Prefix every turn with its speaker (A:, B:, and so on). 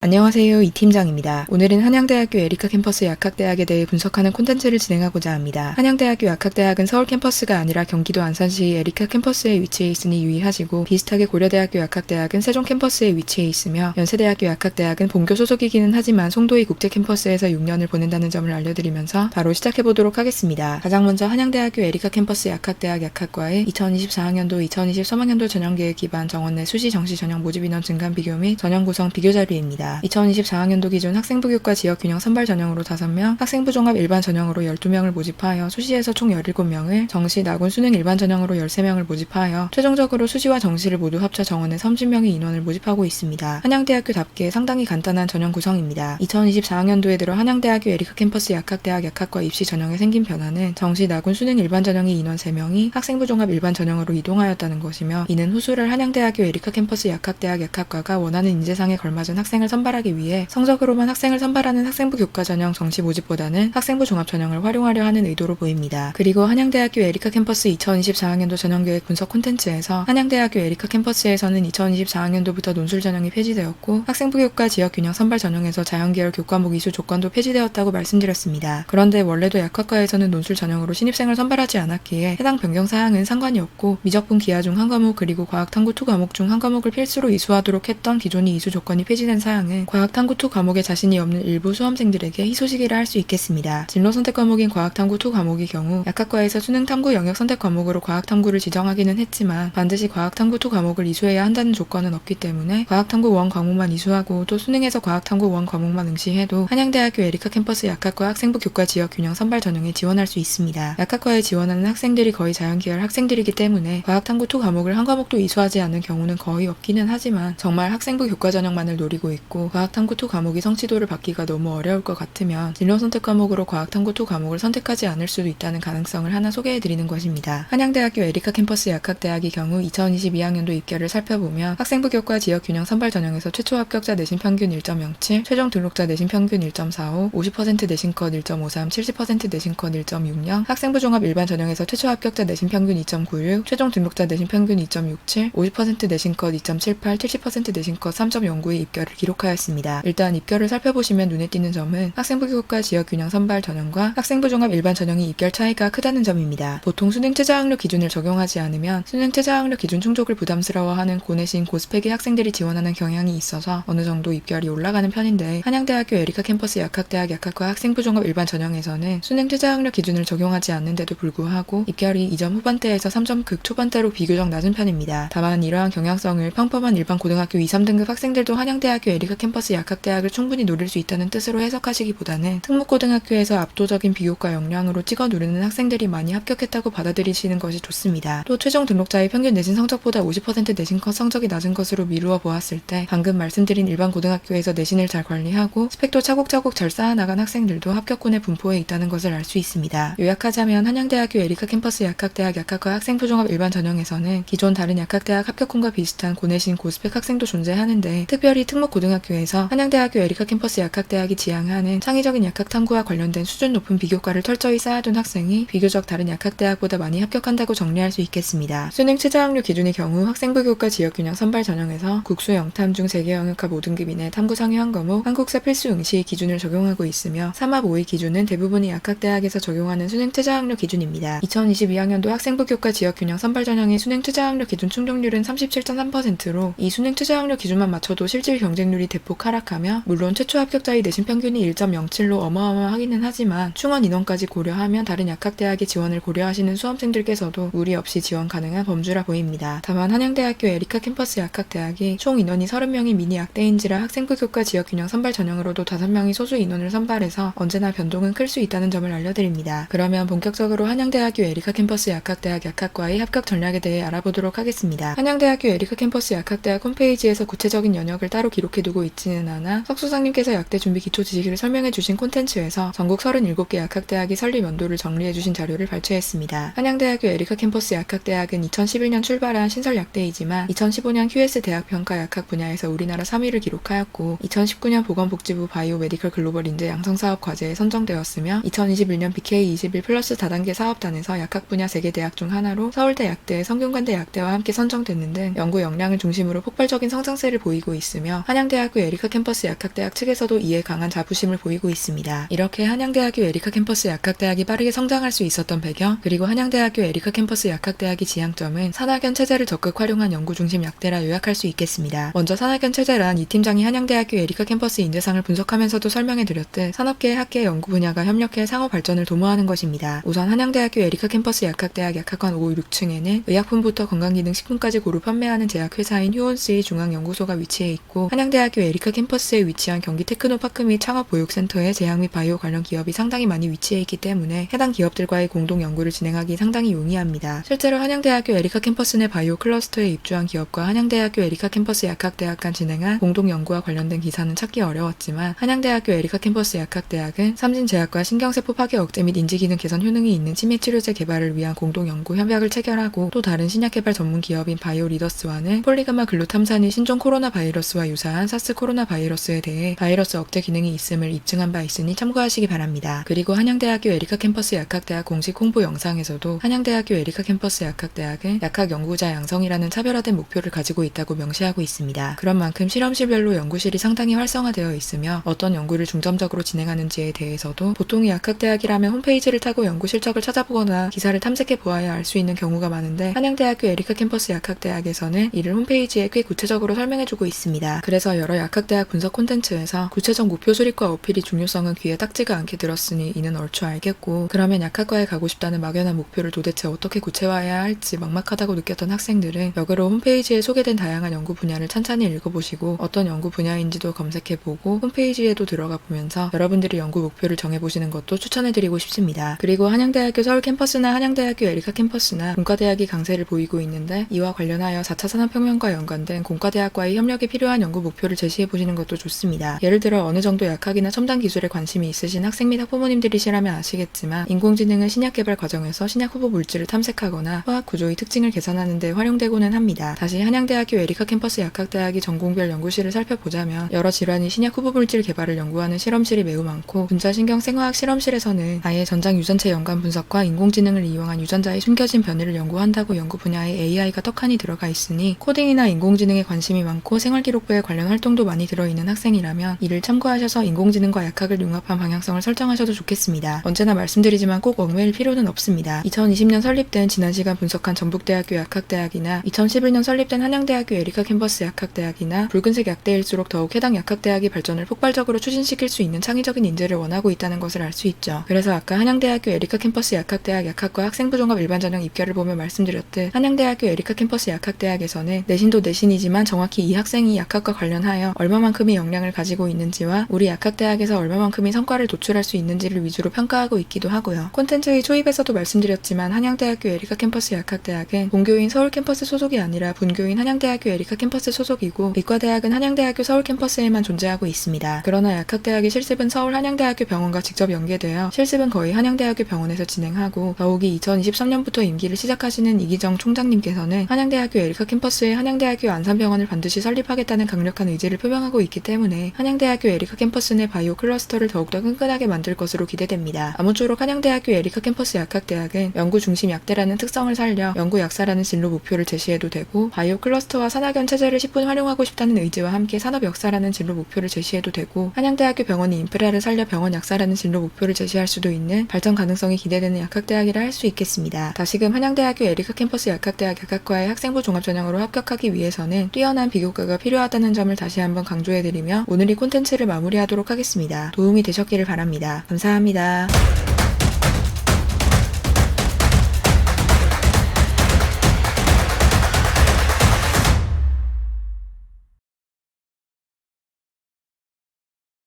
A: 안녕하세요. 이 팀장입니다. 오늘은 한양대학교 에리카 캠퍼스 약학대학에 대해 분석하는 콘텐츠를 진행하고자 합니다. 한양대학교 약학대학은 서울 캠퍼스가 아니라 경기도 안산시 에리카 캠퍼스에 위치해 있으니 유의하시고 비슷하게 고려대학교 약학대학은 세종 캠퍼스에 위치해 있으며 연세대학교 약학대학은 본교 소속이기는 하지만 송도의 국제 캠퍼스에서 6년을 보낸다는 점을 알려드리면서 바로 시작해 보도록 하겠습니다. 가장 먼저 한양대학교 에리카 캠퍼스 약학대학 약학과의 2024학년도 2023학년도 전형계획 기반 정원 내 수시 정시 전형 모집 인원 증감 비교 및 전형 구성 비교 자료입니다. 2024학년도 기준 학생부 교과 지역 균형 선발 전형으로 5명, 학생부 종합 일반 전형으로 12명을 모집하여 수시에서 총 17명을, 정시 나군 수능 일반 전형으로 13명을 모집하여 최종적으로 수시와 정시를 모두 합쳐 정원에 30명의 인원을 모집하고 있습니다. 한양대학교답게 상당히 간단한 전형 구성입니다. 2024학년도에 들어 한양대학교 에리카 캠퍼스 약학대학 약학과 입시 전형에 생긴 변화는 정시 나군 수능 일반 전형의 인원 3명이 학생부 종합 일반 전형으로 이동하였다는 것이며 이는 후수를 한양대학교 에리카 캠퍼스 약학대학 약학과가 원하는 인재상에 걸맞은 학생을 선 발하기 위해 성적으로만 학생을 선발하는 학생부 교과 전형 정시 모집보다는 학생부 종합 전형을 활용하려 하는 의도로 보입니다. 그리고 한양대학교 에리카 캠퍼스 2024학년도 전형계획 분석 콘텐츠에서 한양대학교 에리카 캠퍼스에서는 2024학년도부터 논술 전형이 폐지되었고 학생부 교과 지역 균형 선발 전형에서 자연계열 교과목 이수 조건도 폐지되었다고 말씀드렸습니다. 그런데 원래도 약학과에서는 논술 전형으로 신입생을 선발하지 않았기에 해당 변경 사항은 상관이 없고 미적분 기하 중 한 과목 그리고 과학탐구 2 과목 중 한 과목을 필수로 이수하도록 했던 기존의 이수 조건이 폐지된 사항 은 과학탐구 2 과목에 자신이 없는 일부 수험생들에게 희소식이라 할 수 있겠습니다. 진로 선택 과목인 과학탐구 2 과목의 경우 약학과에서 수능 탐구 영역 선택 과목으로 과학탐구를 지정하기는 했지만 반드시 과학탐구 2 과목을 이수해야 한다는 조건은 없기 때문에 과학탐구 1 과목만 이수하고 또 수능에서 과학탐구 1 과목만 응시해도 한양대학교 에리카 캠퍼스 약학과 학생부 교과 지역 균형 선발 전형에 지원할 수 있습니다. 약학과에 지원하는 학생들이 거의 자연계열 학생들이기 때문에 과학탐구 2 과목을 한 과목도 이수하지 않는 경우는 거의 없기는 하지만 정말 학생부 교과 전형만을 노리고 있고 과학탐구 2 과목이 성취도를 받기가 너무 어려울 것 같으면 진로 선택 과목으로 과학탐구 2 과목을 선택하지 않을 수도 있다는 가능성을 하나 소개해 드리는 것입니다. 한양대학교 에리카 캠퍼스 약학대학의 경우 2022학년도 입결을 살펴보면 학생부 교과 지역 균형 선발 전형에서 최초 합격자 내신 평균 1.07, 최종 등록자 내신 평균 1.45, 50% 내신 컷 1.53, 70% 내신 컷 1.60, 학생부 종합 일반 전형에서 최초 합격자 내신 평균 2.96, 최종 등록자 내신 평균 2.67, 50% 내신 컷 2.78, 70% 내신 컷 3.09의 입결을 기록하였습니다. 일단 입결을 살펴보시면 눈에 띄는 점은 학생부 교과 지역 균형 선발 전형과 학생부 종합 일반 전형의 입결 차이가 크다는 점입니다. 보통 수능 최 저학력 기준을 적용하지 않으면 수능 최 저학력 기준 충족을 부담스러워하는 고내신 고스펙의 학생들이 지원하는 경향이 있어서 어느 정도 입결이 올라가는 편인데 한양대학교 에리카 캠퍼스 약학대학 약학과 학생부 종합 일반 전형에서는 수능 최 저학력 기준을 적용하지 않는데도 불구하고 입결이 2점 후반대에서 3점 극 초반대로 비교적 낮은 편입니다. 다만 이러한 경향성을 평범한 일반 고등학교 2, 3등급 학생들도 한양대학교 에리카 캠퍼스 약학대학을 충분히 노릴 수 있다는 뜻으로 해석하시기보다는 특목고등학교에서 압도적인 비교과 역량으로 찍어 누르는 학생들이 많이 합격했다고 받아들이시는 것이 좋습니다. 또 최종 등록자의 평균 내신 성적보다 50% 내신 컷 성적이 낮은 것으로 미루어 보았을 때 방금 말씀드린 일반 고등학교에서 내신을 잘 관리하고 스펙도 차곡차곡 잘 쌓아나간 학생들도 합격군에 분포해 있다는 것을 알 수 있습니다. 요약하자면 한양대학교 에리카 캠퍼스 약학대학 약학과 학생부 종합 일반 전형에서는 기존 다른 약학대학 합격군과 비슷한 고내신 고스펙 학생도 존재하는데 특별히 특목고등학교 에서 한양대학교 에리카 캠퍼스 약학대학이 지향하는 창의적인 약학 탐구와 관련된 수준 높은 비교과를 철저히 쌓아둔 학생이 비교적 다른 약학대학보다 많이 합격한다고 정리할 수 있겠습니다. 수능 최저학력 기준의 경우 학생부 교과 지역균형 선발 전형에서 국수 영탐 중 재계 영역학 5등급 이내 탐구 상위 한 과목 한국사 필수 응시 기준을 적용하고 있으며 3합 5위 기준은 대부분의 약학대학에서 적용하는 수능 최저학력 기준입니다. 2022학년도 학생부 교과 지역균형 선발 전형의 수능 최저학력 기준 충족률은 37.3%로 이 수능 최저학력 기준만 맞춰도 실질 경쟁률이 대폭 하락하며 물론 최초 합격자의 내신 평균이 1.07로 어마어마하기는 하지만 충원 인원까지 고려하면 다른 약학대학의 지원을 고려하시는 수험생들께서도 무리 없이 지원 가능한 범주라 보입니다. 다만 한양대학교 에리카 캠퍼스 약학대학이 총 인원이 30명이 미니 약대인지라 학생부 교과 지역균형 선발 전형으로도 5명이 소수 인원을 선발해서 언제나 변동은 클 수 있다는 점을 알려드립니다. 그러면 본격적으로 한양대학교 에리카 캠퍼스 약학대학 약학과의 합격 전략에 대해 알아보도록 하겠습니다. 한양대학교 에리카 캠퍼스 약학대학 홈페이지에서 구체적인 연역을 따로 기록해두고 있지는 않아 석수장님께서 약대 준비 기초 지식을 설명해 주신 콘텐츠에서 전국 37개 약학대학이 설립 연도를 정리해 주신 자료를 발췌했습니다. 한양대학교 에리카 캠퍼스 약학대학은 2011년 출발한 신설 약대이지만 2015년 QS 대학 평가 약학 분야에서 우리나라 3위를 기록하였고 2019년 보건복지부 바이오 메디컬 글로벌 인재 양성 사업 과제에 선정되었으며 2021년 BK21 플러스 다단계 사업단에서 약학 분야 세계 대학 중 하나로 서울대 약대, 성균관대 약대와 함께 선정됐는 등 연구 역량을 중심으로 폭발적인 성장세를 보이고 있으며 한양대학 한양대학교 에리카 캠퍼스 약학대학 측에서도 이에 강한 자부심을 보이고 있습니다. 이렇게 한양대학교 에리카 캠퍼스 약학대학이 빠르게 성장할 수 있었던 배경, 그리고 한양대학교 에리카 캠퍼스 약학대학의 지향점은 산학연 체제를 적극 활용한 연구 중심 약대라 요약할 수 있겠습니다. 먼저 산학연 체제란 이 팀장이 한양대학교 에리카 캠퍼스 인재상을 분석하면서도 설명해 드렸듯 산업계의 학계 연구 분야가 협력해 상호 발전을 도모하는 것입니다. 우선 한양대학교 에리카 캠퍼스 약학대학 약학관 5, 6층에는 의약품부터 건강기능식품까지 고루 판매하는 제약회사인 휴온스의 중앙연구소가 위치해 있고 한양대학교 에리카 캠퍼스에 위치한 경기 테크노파크 및 창업보육센터에 제약 및 바이오 관련 기업이 상당히 많이 위치해 있기 때문에 해당 기업들과의 공동 연구를 진행하기 상당히 용이합니다. 실제로 한양대학교 에리카 캠퍼스 내 바이오 클러스터에 입주한 기업과 한양대학교 에리카 캠퍼스 약학대학 간 진행한 공동 연구와 관련된 기사는 찾기 어려웠지만 한양대학교 에리카 캠퍼스 약학대학은 삼진제약과 신경세포 파괴 억제 및 인지기능 개선 효능이 있는 치매 치료제 개발을 위한 공동 연구 협약을 체결하고 또 다른 신약 개발 전문 기업인 바이오 리더스와는 폴리가마 글루탐산이 신종 코로나 바이러스와 유사한 사스 코로나 바이러스에 대해 바이러스 억제 기능이 있음을 입증한 바 있으니 참고하시기 바랍니다. 그리고 한양대학교 에리카 캠퍼스 약학대학 공식 홍보 영상에서도 한양대학교 에리카 캠퍼스 약학대학은 약학 연구자 양성이라는 차별화된 목표를 가지고 있다고 명시하고 있습니다. 그런 만큼 실험실별로 연구실이 상당히 활성화되어 있으며 어떤 연구를 중점적으로 진행하는지에 대해서도 보통의 약학대학이라면 홈페이지를 타고 연구 실적을 찾아보거나 기사를 탐색해 보아야 알 수 있는 경우가 많은데 한양대학교 에리카 캠퍼스 약학대학에서는 이를 홈페이지에 꽤 구체적으로 설명해주고 있습니다. 그래서 여러 약학대학 분석 콘텐츠에서 구체적 목표 수립과 어필이 중요성은 귀에 딱지가 않게 들었으니 이는 얼추 알겠고 그러면 약학과에 가고 싶다는 막연한 목표를 도대체 어떻게 구체화해야 할지 막막하다고 느꼈던 학생들은 역으로 홈페이지에 소개된 다양한 연구 분야를 찬찬히 읽어보시고 어떤 연구 분야인지도 검색해보고 홈페이지에도 들어가 보면서 여러분들이 연구 목표를 정해보시는 것도 추천해드리고 싶습니다. 그리고 한양대학교 서울 캠퍼스나 한양대학교 에리카 캠퍼스나 공과대학이 강세를 보이고 있는데 이와 관련하여 4차 산업혁명과 연관된 공과대학과의 협력이 필요한 연구 목표를 제 시해 보시는 것도 좋습니다. 예를 들어 어느 정도 약학이나 첨단 기술에 관심이 있으신 학생 및 학부모님들이시라면 아시겠지만 인공지능은 신약 개발 과정에서 신약 후보 물질을 탐색하거나 화학 구조의 특징을 계산하는 데 활용되고는 합니다. 다시 한양대학교 에리카 캠퍼스 약학대학이 전공별 연구실을 살펴보자면 여러 질환의 신약 후보 물질 개발을 연구하는 실험실이 매우 많고 분자신경 생화학 실험실에서는 아예 전장 유전체 연관 분석과 인공지능을 이용한 유전자의 숨겨진 변이를 연구한다고 연구 분야에 AI가 떡하니 들어가 있으니 코딩이나 인공지능에 관심이 많고 생활기록부에 관련 활동 도 많이 들어있는 학생이라면 이를 참고하셔서 인공지능과 약학을 융합한 방향성을 설정하셔도 좋겠습니다. 언제나 말씀드리지만 꼭 얽매일 필요는 없습니다. 2020년 설립된 지난 시간 분석한 전북대학교 약학대학이나 2011년 설립된 한양대학교 에리카 캠퍼스 약학대학이나 붉은색 약대일수록 더욱 해당 약학대학이 발전을 폭발적으로 추진시킬 수 있는 창의적인 인재를 원하고 있다는 것을 알 수 있죠. 그래서 아까 한양대학교 에리카 캠퍼스 약학대학 약학과 학생부 종합 일반 전형 입결을 보며 말씀드렸듯 한양대학교 에리카 캠퍼스 약학대학에서는 내신도 내신이지만 정확히 이 학생이 약학과 관련하여 얼마만큼의 역량을 가지고 있는지와 우리 약학대학에서 얼마만큼의 성과를 도출할 수 있는지를 위주로 평가하고 있기도 하고요. 콘텐츠의 초입에서도 말씀드렸지만 한양대학교 에리카 캠퍼스 약학대학은 본교인 서울 캠퍼스 소속이 아니라 분교인 한양대학교 에리카 캠퍼스 소속이고理과대학은 한양대학교 서울 캠퍼스에만 존재하고 있습니다. 그러나 약학대학의 실습은 서울 한양대학교 병원과 직접 연계되어 실습은 거의 한양대학교 병원에서 진행하고 더욱이 2023년부터 임기를 시작하시는 이기정 총장님께서는 한양대학교 에리카 캠퍼스에 한양대학교 안산병원을 반드시 설립하겠다는 강력한 의지를 표명하고 있기 때문에 한양대학교 에리카 캠퍼스 내 바이오 클러스터를 더욱더 끈끈하게 만들 것으로 기대됩니다. 아무쪼록 한양대학교 에리카 캠퍼스 약학대학은 연구 중심 약대라는 특성을 살려 연구 약사라는 진로 목표를 제시해도 되고 바이오 클러스터와 산학연 체제를 10분 활용하고 싶다는 의지와 함께 산업 역사라는 진로 목표를 제시해도 되고 한양대학교 병원이 인프라를 살려 병원 약사라는 진로 목표를 제시할 수도 있는 발전 가능성이 기대되는 약학대학이라 할 수 있겠습니다. 다시금 한양대학교 에리카 캠퍼스 약학대학 약학과의 학생부 종합 전형으로 합격하기 위해서는 뛰어난 비교과가 필요하다는 점을 다시 한번 강조해드리며 오늘 이 콘텐츠를 마무리하도록 하겠습니다. 도움이 되셨기를 바랍니다. 감사합니다.